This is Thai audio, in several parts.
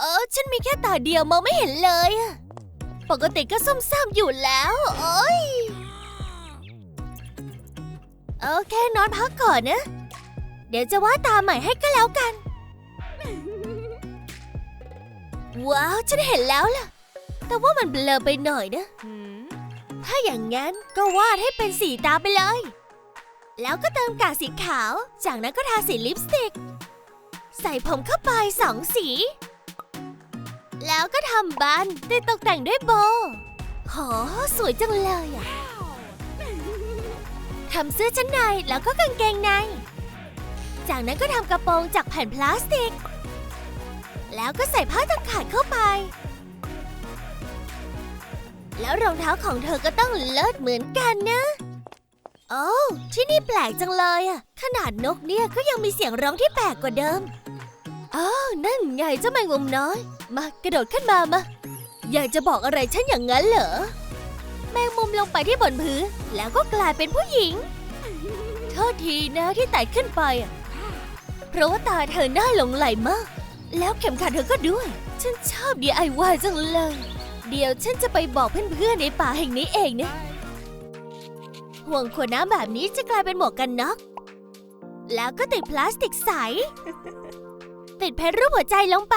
เออฉันมีแค่ตาเดียวมองไม่เห็นเลย ปกติก็ซุ่มซ่ามอยู่แล้ว โอ้ยโอเคนอนพักก่อนนะ เดี๋ยวจะวาดตาใหม่ให้ก็แล้วกัน ว้าว ฉันเห็นแล้วล่ะ แต่ว่ามันเบลอไปหน่อยนะ ถ้าอย่างงั้นก็วาดให้เป็นสีตาไปเลย แล้วก็เติมกากสีขาว จากนั้นก็ทาสีลิปสติก ใส่ผมเข้าไปสองสี แล้วก็ทำบันติดตกแต่งด้วยโบโหสวยจังเลยอะทำเสื้อชั้นในแล้วก็กางเกงใน จากนั้นก็ทำกระโปรงจากแผ่นพลาสติก แล้วก็ใส่ผ้าตะข่ายเข้าไป แล้วรองเท้าของเธอก็ต้องเลิศเหมือนกันนะ โอ้ที่นี่แปลกจังเลยอะขนาดนกเนี่ยก็ยังมีเสียงร้องที่แปลกกว่าเดิม อ้าวนั่นไงเจ้าแมงมุมน้อย มากระโดดขึ้นมามา อยากจะบอกอะไรฉันอย่างนั้นเหรอ แมงมุมลงไปที่บนพื้นแล้วก็กลายเป็นผู้หญิงโทษทีนะที่ไต่ขึ้นไปอะเพราะว่าตาเธอน่าหลงไหลมาก แล้วเข็มขัดเธอก็ด้วย ฉันชอบ DIY จังเลย เดี๋ยวฉันจะไปบอกเพื่อนๆในป่าแห่งนี้เองนะ ห่วงขวดน้ำแบบนี้จะกลายเป็นหมวกกันน็อก แล้วก็ติดพลาสติกใสติดเพชรรูปหัวใจลงไป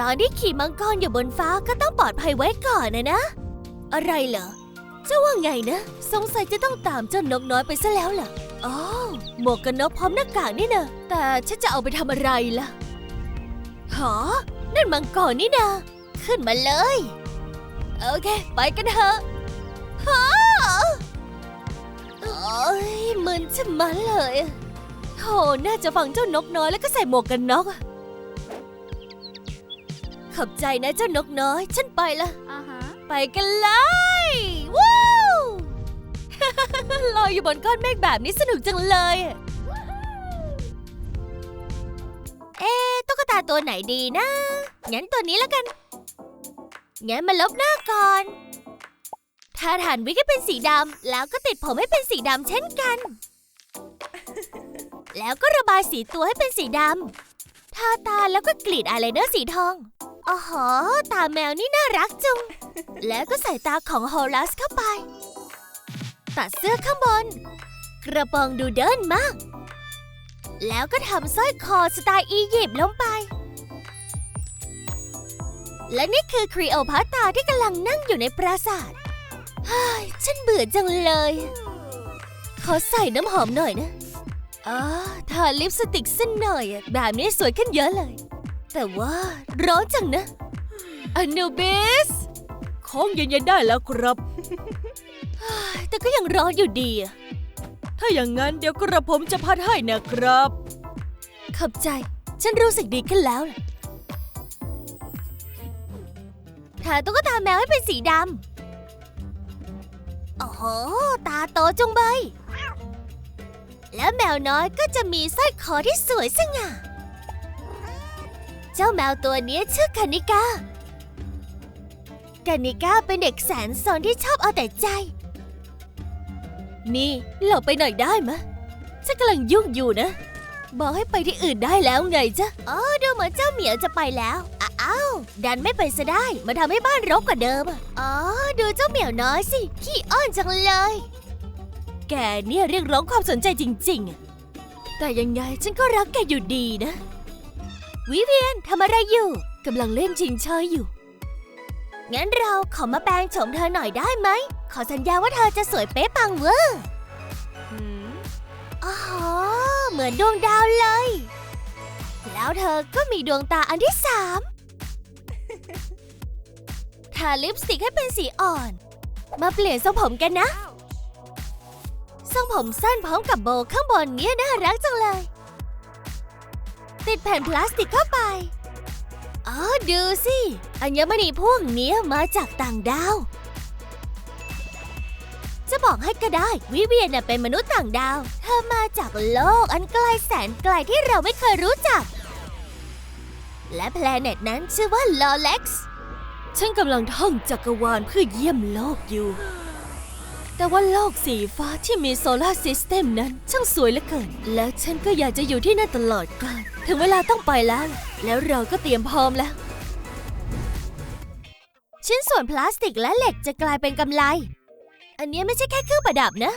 ตอนที่ขี่มังกรอยู่บนฟ้าก็ต้องปลอดภัยไว้ก่อนนะนะ อะไรเหรอเจ้าว่าไงนะ สงสัยจะต้องตามเจ้านกน้อยไปซะแล้วล่ะอ๋อหมวกกันน็อกพร้อมหน้ากากนี่นะแต่ฉันจะเอาไปทำอะไรล่ะหอนั่นมังกรนี่นาขึ้นมาเลย โอเค ไปกันเถอะฮะโอ้ยมึนชะมัดเลยโธ่น่าจะฟังเจ้านกน้อยแล้วก็ใส่หมวกกันน็อกอะ ขอบใจนะเจ้านกน้อย ฉันไปละอ่าฮะ ไปกันเลยว้าวลอยอยู่บนก้อนเมฆแบบนี้สนุกจังเลยอะเอ๊ะตุ๊กตาตัวไหนดีนะงั้นตัวนี้แล้วกันงั้นมาลบหน้าก่อนทาฐานวิกให้เป็นสีดำแล้วก็ติดผมให้เป็นสีดำเช่นกัน แล้วก็ระบายสีตัวให้เป็นสีดำทาตาแล้วก็กรีดอายไลเนอร์สีทอง อ๋อหตาแมวนี่น่ารักจุง แล้วก็ใส่ตาของโฮลัสเข้าไป ตัดเสื้อข้างบน กระปรงดูเดินมาก แล้วก็ทำสร้อยคอสไตล์อียิปต์ลงไป และนี่คือครีโอพัตตาที่กำลังนั่งอยู่ในปราสาทเฮ้ยฉันเบื่อจังเลย ขอใส่น้ำหอมหน่อยนะอ๋อทาลิปสติกสักหน่อย แบบนี้สวยขึ้นเยอะเลย แต่ว่าร้อนจังนะอนูบิสของเย็นๆได้แล้วครับ แต่ก็ยังร้อนอยู่ดีอะถ้าอย่างนั้นเดี๋ยวกระผมจะพัดให้นะครับ ขอบใจ ฉันรู้สึกดีขึ้นแล้วล่ะทาตุ๊กตาแมวให้เป็นสีดำ โอ้โห ตาโตจุงเบยแล้วแมวน้อยก็จะมีสร้อยคอที่สวยสง่า เจ้าแมวตัวนี้ชื่อคานิกาคานิกาเป็นเด็กแสนสนที่ชอบเอาแต่ใจ นี่หลบไปหน่อยได้มะฉันกำลังยุ่งอยู่นะ บอกให้ไปที่อื่นได้แล้วไงจ๊ะอ๋อดูเหมือนเจ้าเหมียวจะไปแล้วอ้าอ้าวดันไม่ไปซะได้ มาทำให้บ้านรกกว่าเดิมอะอ๋อ ดูเจ้าเหมียวน้อยสิ ขี้อ้อนจังเลย แกเนี่ยเรียกร้องความสนใจจริงๆอะแต่ยังไงฉันก็รักแกอยู่ดีนะ วิเวียนทำอะไรอยู่ กำลังเล่นชิงเชยอยู่ งั้นเราขอมาแปลงโฉมเธอหน่อยได้ไหม ขอสัญญาว่าเธอจะสวยเป๊ะปังเวอร์อ๋อ เหมือนดวงดาวเลย แล้วเธอก็มีดวงตาอันที่สามทาลิปสติกให้เป็นสีอ่อน มาเปลี่ยนทรงผมกันนะ ทรงผมสั้นพร้อมกับโบว์ข้างบนเนี้ยน่ารักจังเลย ติดแผ่นพลาสติกเข้าไป อ๋อ ดูสิ อัญมณีพวกนี้มาจากต่างดาว จะบอกให้ก็ได้ วิเวียนเป็นมนุษย์ต่างดาว เธอมาจากโลกอันไกลแสนไกลที่เราไม่เคยรู้จัก และแพลเน็ตนั้นชื่อว่าลอเล็กซ์ฉันกำลังท่องจักรวาลเพื่อเยี่ยมโลกอยู่ แต่ว่าโลกสีฟ้าที่มีโซลาร์ซิสเต็มนั้นช่างสวยเหลือเกิน และฉันก็อยากจะอยู่ที่นั่นตลอดกาล ถึงเวลาต้องไปแล้ว แล้วเราก็เตรียมพร้อมแล้ว ชิ้นส่วนพลาสติกและเหล็กจะกลายเป็นกำไล อันนี้ไม่ใช่แค่เครื่องประดับนะ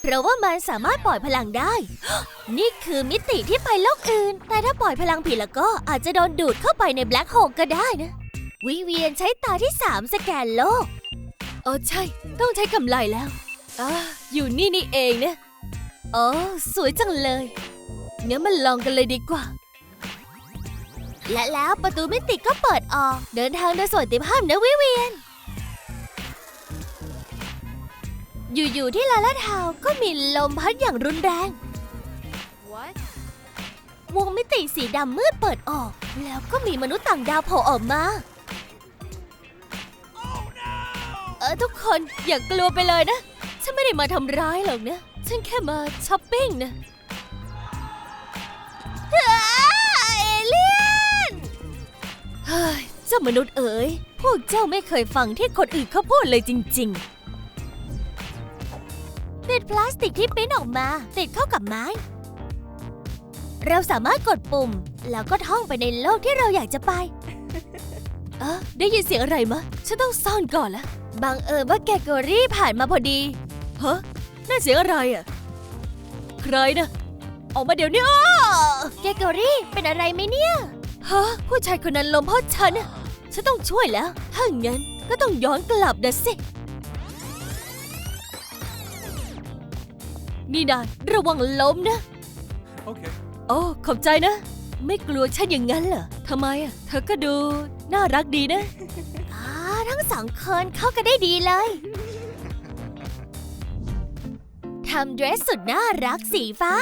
เพราะว่ามันสามารถปล่อยพลังได้ นี่คือมิติที่ไปโลกอื่น แต่ถ้าปล่อยพลังผิดแล้วก็อาจจะโดนดูดเข้าไปในแบล็คโฮลก็ได้นะ วิเวียนใช้ตาที่3สแกนโลกเออใช่ ต้องใช้กำไลแล้วอ่าอยู่นี่นี่เองนะอ๋อสวยจังเลย งั้นมาลองกันเลยดีกว่า และแล้วประตูมิติก็เปิดออก เดินทางโดยสวัสดิภาพนะวิเวียน อยู่ๆที่ลาลาทาวน์ก็มีลมพัดอย่างรุนแรงวงมิติสีดำมืดเปิดออก แล้วก็มีมนุษย์ต่างดาวโผล่ออกมา เออทุกคนอย่ากลัวไปเลยนะ ฉันไม่ได้มาทำร้ายหรอกนะ ฉันแค่มาช้อปปิ้งนะ ฮ้ยเจ้ามนุษย์เอ๋ย พวกเจ้าไม่เคยฟังที่คนอื่นเขาพูดเลยจริงๆติดพลาสติกที่ปิ้นออกมา ติดเข้ากับไม้ เราสามารถกดปุ่ม แล้วก็ท่องไปในโลกที่เราอยากจะไป เออได้ยินเสียงอะไรมะ ฉันต้องซ่อนก่อนละบังเอิญว่าแกโกรี่ผ่านมาพอดีฮะนั่นเสียงอะไรอะ ใครนะ ออกมาเดี๋ยวนี้แกโกรี่เป็นอะไรไหมเนี่ย ฮะผู้ชายคนนั้นล้มเพราะฉันน่ะฉันต้องช่วยแล้ว ถ้างั้นก็ต้องย้อนกลับนะสิ นี่นายระวังล้มนะ Okay. โอ้ ขอบใจนะ ไม่กลัวฉันอย่างนั้นเหรอทำไมอะ เธอก็ดู น่ารักดีนะ อ่าทั้งสองคนเข้ากันได้ดีเลย ทำเดรสสุดน่ารักสีฟ้า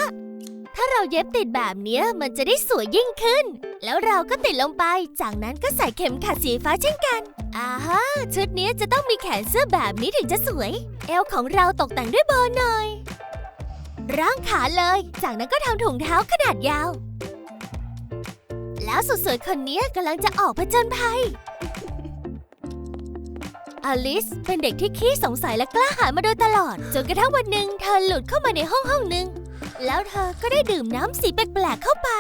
ถ้าเราเย็บติดแบบเนี้ยมันจะได้สวยยิ่งขึ้น แล้วเราก็ติดลงไป จากนั้นก็ใส่เข็มขัดสีฟ้าเช่นกันอ่าฮะชุดนี้จะต้องมีแขนเสื้อแบบนี้ถึงจะสวย เอวของเราตกแต่งด้วยโบหน่อย ร่างขาเลย จากนั้นก็ทำถุงเท้าขนาดยาว แล้วสุดสวยคนนี้กำลังจะออกผจญภัยอลิสเป็นเด็กที่ขี้สงสัยและกล้าหาญมาโดยตลอด จนกระทั่งวันหนึ่งเธอหลุดเข้ามาในห้องห้องหนึ่ง แล้วเธอก็ได้ดื่มน้ำสีแปลกๆเข้าไป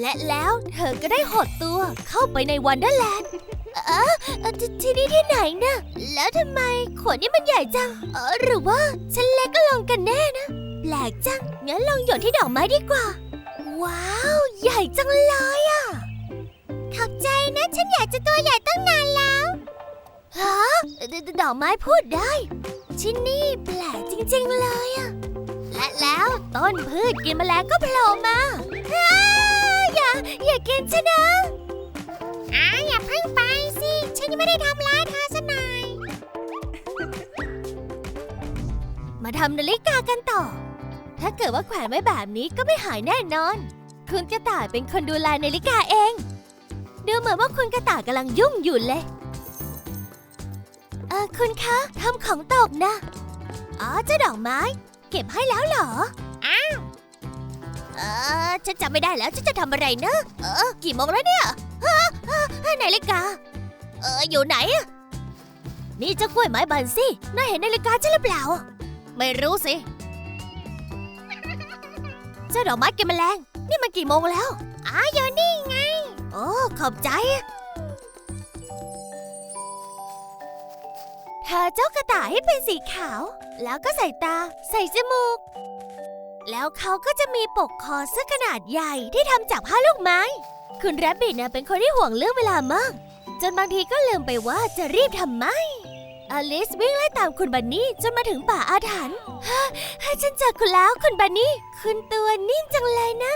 และแล้วเธอก็ได้หดตัวเข้าไปในวันเดอร์แลนด์เออเอ่อที่ที่นี่ที่ไหนนะแล้วทำไมขวดนี้มันใหญ่จังเออหรือว่าฉันเล็กก็ลงกันแน่นะ แปลกจัง งั้นลองหยดที่ดอกไม้ดีกว่า ว้าว ใหญ่จังเลยอะขอบใจนะ ฉันอยากจะตัวใหญ่ตั้งนานแล้วฮะดดดอกไม้พูดได้ ที่นี่แปลกจริง ๆ เลยอะ และแล้ว ต้นพืชกินแมลงก็โผล่มาอ้าอย่า อย่ากินฉันนะอ้าอย่าเพิ่งไปสิ ฉันยังไม่ได้ทำร้ายเธอซะหน่อยมาทำนาฬิกากันต่อ ถ้าเกิดว่าแขวนไว้แบบนี้ก็ไม่หายแน่นอน คุณกระต่ายเป็นคนดูแลนาฬิกาเองดูเหมือนว่าคุณกระต่ายกำลังยุ่งอยู่เลยเออคุณคะทำของตกนะ อ๋อเจ้าดอกไม้ เก็บให้แล้วเหรอ อ้าว เออฉันจำไม่ได้แล้วฉันจะทำอะไรนะเออกี่โมงแล้วเนี่ยฮะฮะฮะนาฬิกา เอออยู่ไหนอะนี่เจ้ากล้วยไม้บันสินายเห็นนาฬิกาฉันหรือเปล่า ไม่รู้สิ เจ้าดอกไม้กินแมลง นี่มันกี่โมงแล้วอ้าอยู่นี่ไง โอ้ขอบใจทาเจ้ากระต่ายให้เป็นสีขาว แล้วก็ใส่ตา ใส่จมูก แล้วเขาก็จะมีปกคอเสื้อขนาดใหญ่ที่ทำจากผ้าลูกไม้ คุณแรบบิทนะเป็นคนที่ห่วงเรื่องเวลามาก จนบางทีก็ลืมไปว่าจะรีบทำไมอลิสวิ่งไล่ตามคุณบันนี่จนมาถึงป่าอาถรรพ์ฮะฮะฉันเจอคุณแล้วคุณบันนี่ คุณตัวนิ่มจังเลยนะ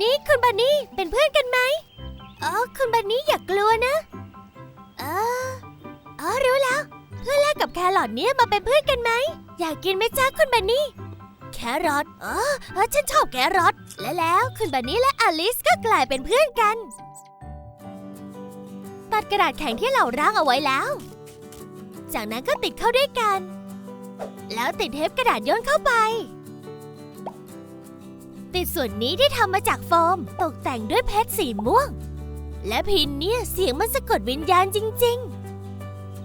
นี่คุณบันนี่เป็นเพื่อนกันไหมอ๋อคุณบันนี่อย่ากกลัวนะ เอออ๋อรู้แล้ว เพื่อแรกกับแครอทเนี่ยมาเป็นเพื่อนกันไหม อยากกินไหมจ้าคุณบันนี่ แครอทอ๋อเออฉันชอบแครอทและแล้วคุณบันนี่และอลิสก็กลายเป็นเพื่อนกัน ตัดกระดาษแข็งที่เราร่างเอาไว้แล้ว จากนั้นก็ติดเข้าด้วยกัน แล้วติดเทปกระดาษย้อนเข้าไป ติดส่วนนี้ที่ทำมาจากโฟม ตกแต่งด้วยเพชรสีม่วง และพินเนี่ยเสียงมันสะกดวิญญาณจริง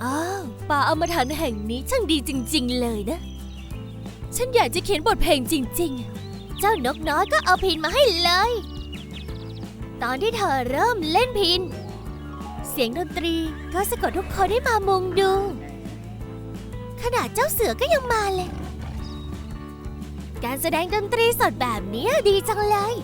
อ้าวป่าอมฐานแห่งนี้ช่างดีจริง ๆ เลยนะ ฉันอยากจะเขียนบทเพลงจริง ๆ เจ้านกน้อยก็เอาพินมาให้เลย ตอนที่เธอเริ่มเล่นพิน เสียงดนตรีก็สะกดทุกคนให้มามุงดู ขนาดเจ้าเสือก็ยังมาเลย การแสดงดนตรีสดแบบนี้ดีจังเลย